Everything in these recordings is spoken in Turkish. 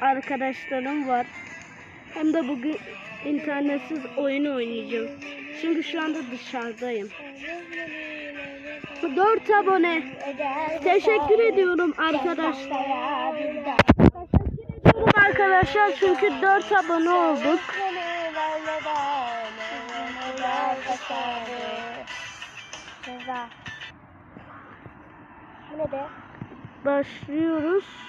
arkadaşlarım var. Hem de bugün internetsiz oyun oynayacağım. Çünkü şu anda dışarıdayım. 4 abone. Teşekkür ediyorum arkadaşlar. Teşekkür ediyorum arkadaşlar çünkü 4 abone olduk. Başlıyoruz.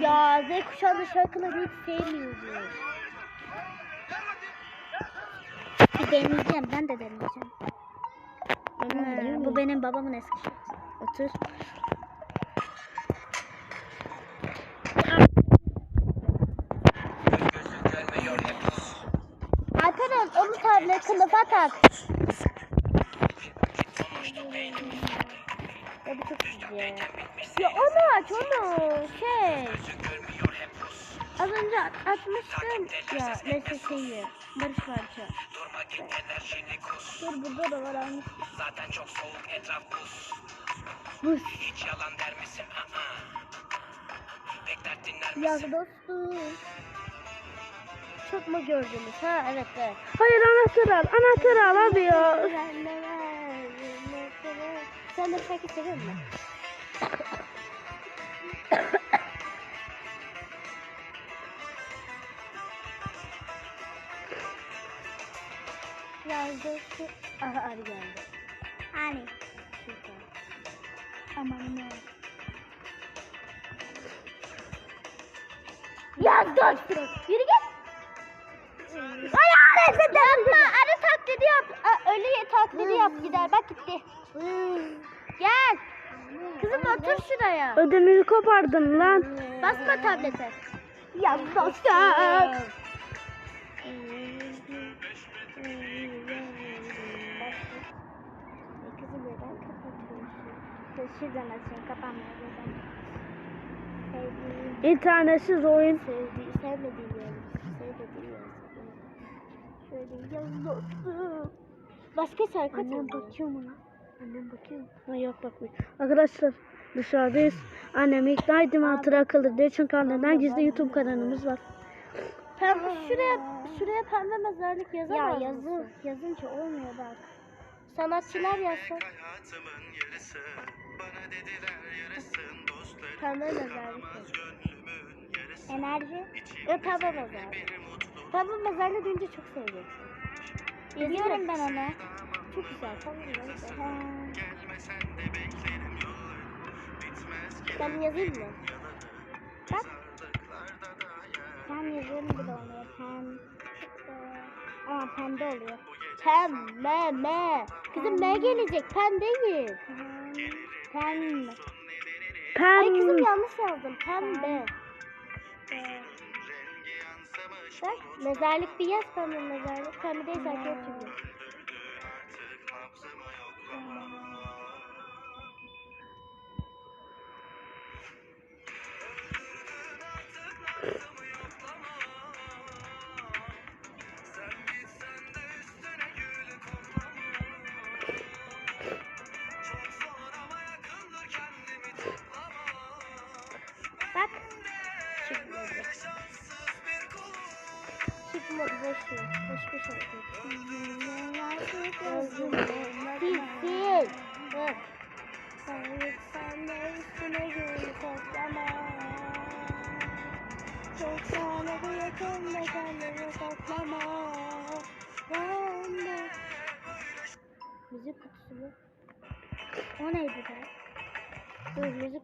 Ya Z kuşağının şarkıları hiç sevmiyorum. Bir deneyeceğim. Ben de deneyeceğim. Hmm, bu benim babamın eski şarkısı. Otur. Alperen onu tablet kılıfa tak. Ya bu çok güzel. Ya onu aç onu. Şey. Az önce atmıştım ya LSS'yi. Barış Parça. Dur burada da var almış. Zaten çok soğuk etraf buz Buz. Hiç yalan der misin? Pek dert dinler Ya misin? dostum. Çok mu gördünüz? Ha evet evet. Hayır anahtarı al. Anahtarı al abi ya. Sen de şarkı seviyor musun? Ya dostum. Aha arı geldi. Hani? Şurada. Aman ne? Ya dostum. Yürü yap gider. Bak gitti. Gel. Kızım otur şuraya. Ödümünü kopardın lan. Basma tablete. Ya dostum. Kızım neden kapatıyorsun? Şuradan açayım kapanmıyor buradan. Sevdiğim, İnternetsiz oyun. sevdiğim, sevmediğim. Sevmediğim. Şöyle yaz dostum. Başka şarkı Annem bakıyor mu lan? Annem bakıyor mu? Ha, yok bakmayın. Arkadaşlar dışarıdayız. Annem ikna ettim hatıra kalır diye. Çünkü annemden gizli YouTube kanalımız var. Pembe, şuraya, şuraya pembe mezarlık yazamaz Ya yazın, yazınca olmuyor bak. Sanatçılar yazsın. Pembe mezarlık Enerji ve pembe mezarlık. Pembe mezarlığı duyunca çok seveceksin. Yazıyorum ben ona. Çok güzel. Pembe de ki Ben yazayım mı? Bak. Pem yazıyorum bile oluyor. Pem. Aa pembe oluyor. Pembe me. Kızım ne gelecek? Pem değil. Pem. Ay kızım Pem. yanlış yazdım. Pembe. Rengi Bak mezarlık bir yaz pembe mezarlık. Pembe değil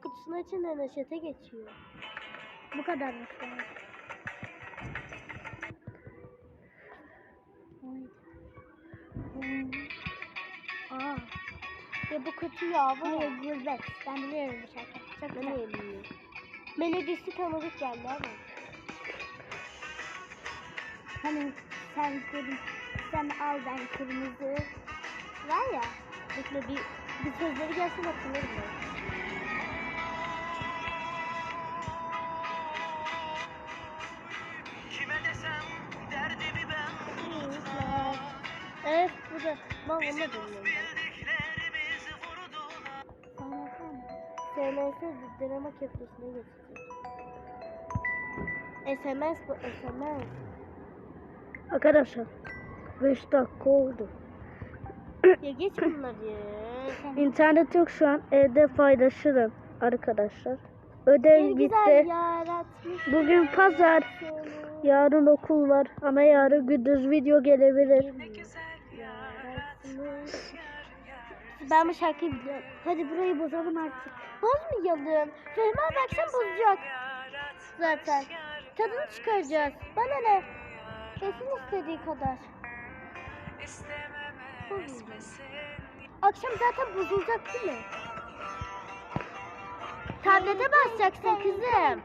kutusunu açın da neşete geçiyor. Bu. Oy. Hmm. Aa. Ya bu kötü ya bu Hayır gurbet. Ben biliyorum bu şarkı. Çok ben de bilmiyorum. Melodisi tanıdık geldi ama. Hani sen kırmızı, sen al ben kırmızı. Var ya. Bekle bir, bir sözleri gelsin hatırlarım ben. Ben vurdular Anlatsana. TLS Dinamo Köprüsü'ne geçecek. SMS bu SMS. Arkadaşlar 5 dakika oldu. Ya geç bunları. İnternet yok şu an. Evde paylaşırım arkadaşlar. Ödev bitti. yaratmış. Bugün pazar. Yarın okul var ama yarın gündüz video gelebilir. Ben bu şarkıyı biliyorum. Hadi burayı bozalım artık. Bozmayalım. Fehmi abi akşam bozacak. Zaten. Tadını çıkaracağız. Bana ne? Kesin istediği kadar. Akşam zaten bozulacak değil mi? Tablete basacaksın kızım.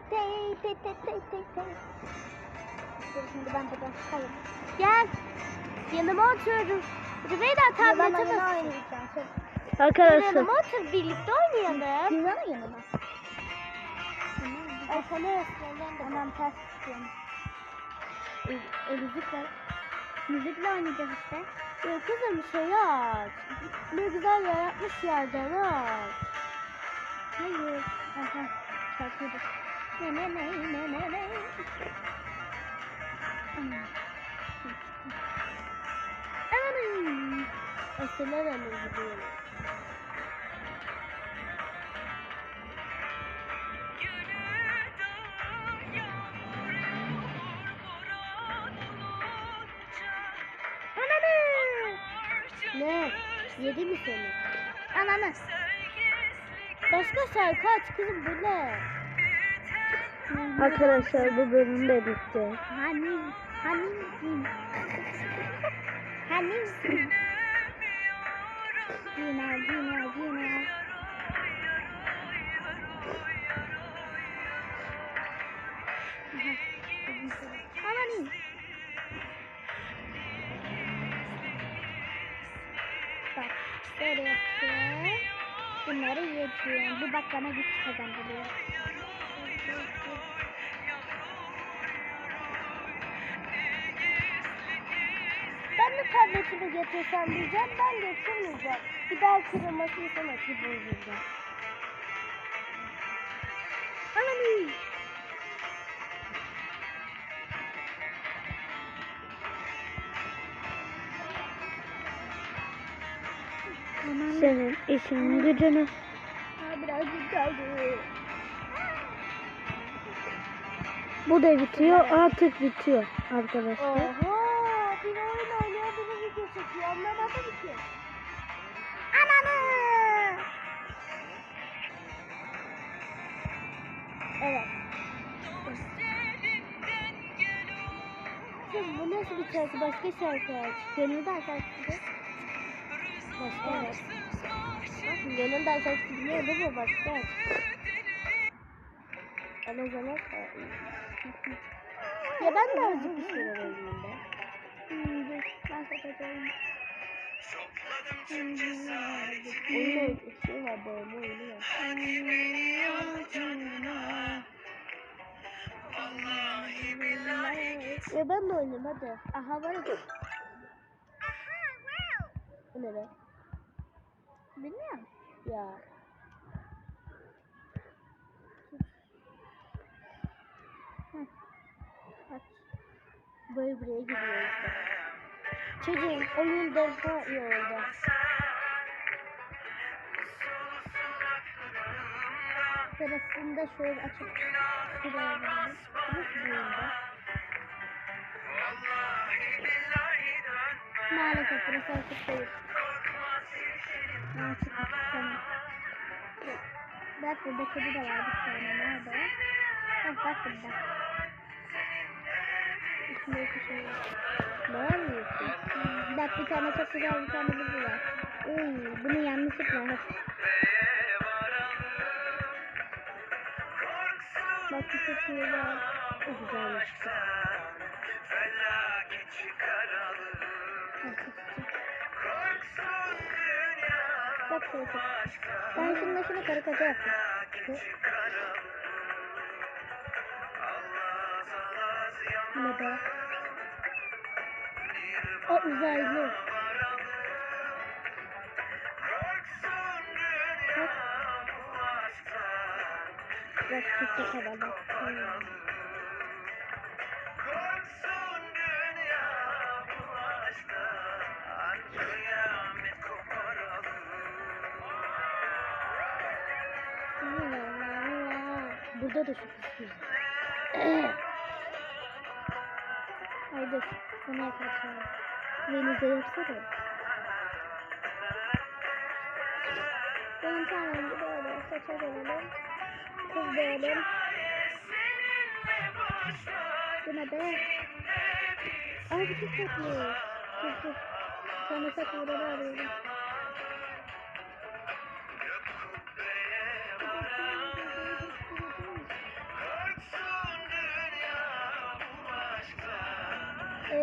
Dur şimdi ben buradan çıkalım. Gel. Yanıma oturdum. Rüveyda tablete basacağım. Arkadaşlar Yanıma otur birlikte oynayalım. Dünyanın yanına. Ay sana ısmarlayalım. Tamam ters tutuyorum. E, e, var. Müzikle oynayacağız işte. Ya kızım şey aç. Ne güzel yaratmış yerden aç. Hayır. Aha. Şarkıydı. Ne ne ne ne ne ne. Amanın. Eseler alır gidiyorum. Yedi mi seni? Ananı. Başka şarkı aç kızım bu ne? arkadaşlar bu bölüm de bitti. Hani hani misin? Hani misin? Yine. Bunları yediyorum. Bu bak bana güç kazandırıyor. Ben de tabletimi getirsem diyeceğim. Ben getirmeyeceğim. Bir daha kırılmasını sana ki bozacağım. Senin işin gücünü. Ha, birazcık kaldı. Bu da bitiyor artık bitiyor arkadaşlar. Oha! Bir oyun oynuyor, biri video çekiyor. Anlamadım ki. Ananı! Evet. Kız bu nasıl bir şarkı? Başka şarkı aç. Gönülden şarkısı. Başka evet. Bakın gönülden şarkısı biliyor değil mi? Başka. Ana zaman Ya ben de azıcık bir şeyler oynayayım be. Hmm, dur. Ben satacağım. Oyun. Şey var böyle oyunu var. Ya ben de oynayayım hadi. Aha var ya. Bu ne be? Bilmiyorum. Ya. Heh. Aç. Böyle buraya gidiyor işte. Çocuğum oyun daha iyi oldu. Sırasında şöyle açıp şuraya gidelim. Maalesef burası açık değil. Açık tamam. Bak burada kedi de var bir tane. Nerede? Bak bak burada. İçinde bir şey var. Ne yapıyorsun? Bak bir tane çok güzel bir tane buzu var. Uy, bunu yanlışlıkla hep. Bak bir çok iyi var. O güzelmiş. Çok. Ben şununla şunu karı koca yaptım. Ne be? O uzaylı. Bak. Bak çok çok havalı. Burada da kız güzel. Haydi bunu yapacağım. Beni de yapsana. Ben tamam böyle saça dönelim. Kız dönelim. Buna da. Ay bu çok tatlı. Dur dur. Sana saç buraları arıyorum.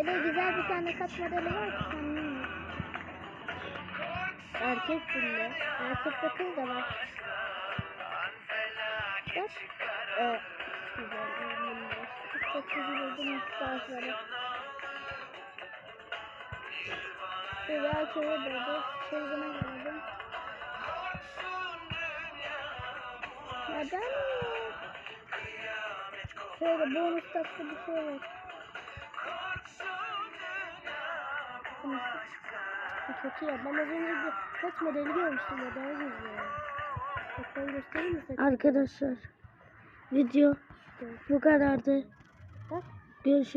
Öyle güzel bir tane saç modeli var ki yok. Erkek bunda. Erkek de kız da var. Bak. Ee, güzel. Çok güzel buldum bazıları. Bir erkeğe böyle çılgına geldim. Neden? Şöyle bonus tatlı bir şey var. Bu kötü ya. Ben az önce bir saç modeli görmüştüm ya daha güzel. Bak ben göstereyim mi? Arkadaşlar video bu kadardı. Bak. Görüşürüz.